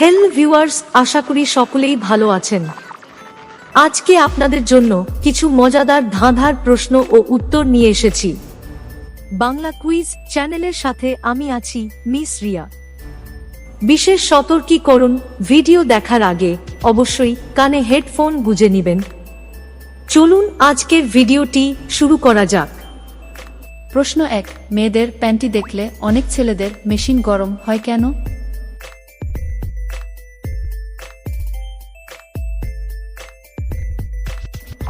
হেল viewers আশা করি সকলেই ভালো আছেন। আজকে আপনাদের জন্য কিছু মজাদার ধাঁধার প্রশ্ন ও উত্তর নিয়ে এসেছি। বাংলা কুইজ চ্যানেলের সাথে আমি আছি মিস রিয়া। বিশেষ সতর্কীকরণ ভিডিও দেখার আগে অবশ্যই কানে হেডফোন গুজে নেবেন। চলুন আজকের ভিডিওটি শুরু করা যাক। প্রশ্ন এক, মেয়েদের প্যান্টি দেখলে অনেক ছেলেদের মেশিন গরম হয় কেন?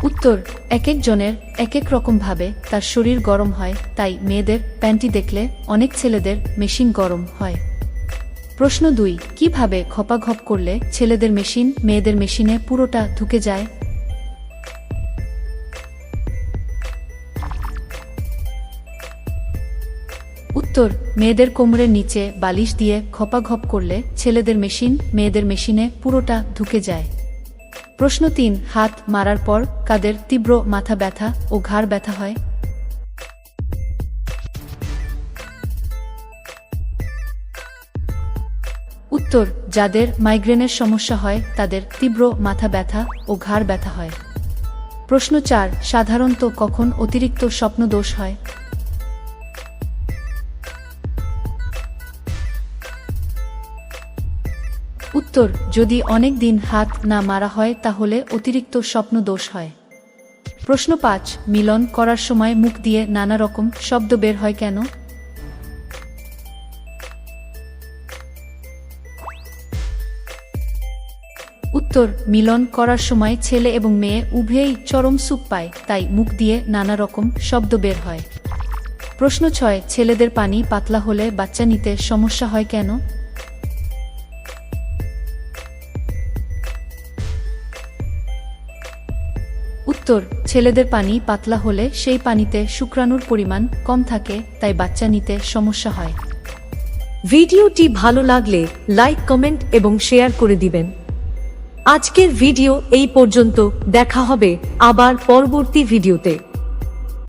উত্তর এক এক জনের এক এক রকম ভাবে তার শরীর গরম হয়, তাই মেয়েদের প্যান্টি দেখলে অনেক ছেলেদের মেশিন গরম হয়। প্রশ্ন দুই, কীভাবে খপাঘপ করলে ছেলেদের মেশিন মেয়েদের মেশিনে পুরোটা ঢুকে যায়? উত্তর, মেয়েদের কোমরের নিচে বালিশ দিয়ে খপাঘপ করলে ছেলেদের মেশিন মেয়েদের মেশিনে পুরোটা ঢুকে যায়। প্রশ্ন তিন, হাত মারার পর কাদের তীব্র মাথা ব্যথা ও ঘাড় ব্যথা হয়? উত্তর, যাদের মাইগ্রেনের সমস্যা হয়, তাদের তীব্র মাথা ব্যথা ও ঘাড় ব্যথা হয়। প্রশ্ন চার, সাধারণত কখন অতিরিক্ত স্বপ্নদোষ হয়? উত্তর, যদি অনেক দিন হাত না মারা হয়, তাহলে অতিরিক্ত স্বপ্ন দোষ হয়। প্রশ্ন পাঁচ, মিলন করার সময় মুখ দিয়ে নানা রকম শব্দ বের হয় কেন? উত্তর, মিলন করার সময় ছেলে এবং মেয়ে উভয়েই চরম সুখ পায়, তাই মুখ দিয়ে নানা রকম শব্দ বের হয়। প্রশ্ন ছয়, ছেলেদের পানি পাতলা হলে বাচ্চা নিতে সমস্যা হয় কেন? উত্তর ছেলেদের পানি পাতলা হলে সেই পানিতে শুক্রাণুর পরিমাণ কম থাকে, তাই বাচ্চা নিতে সমস্যা হয়। ভিডিওটি ভালো লাগলে লাইক, কমেন্ট এবং শেয়ার করে দিবেন। আজকের ভিডিও এই পর্যন্ত। দেখা হবে আবার পরবর্তী ভিডিওতে।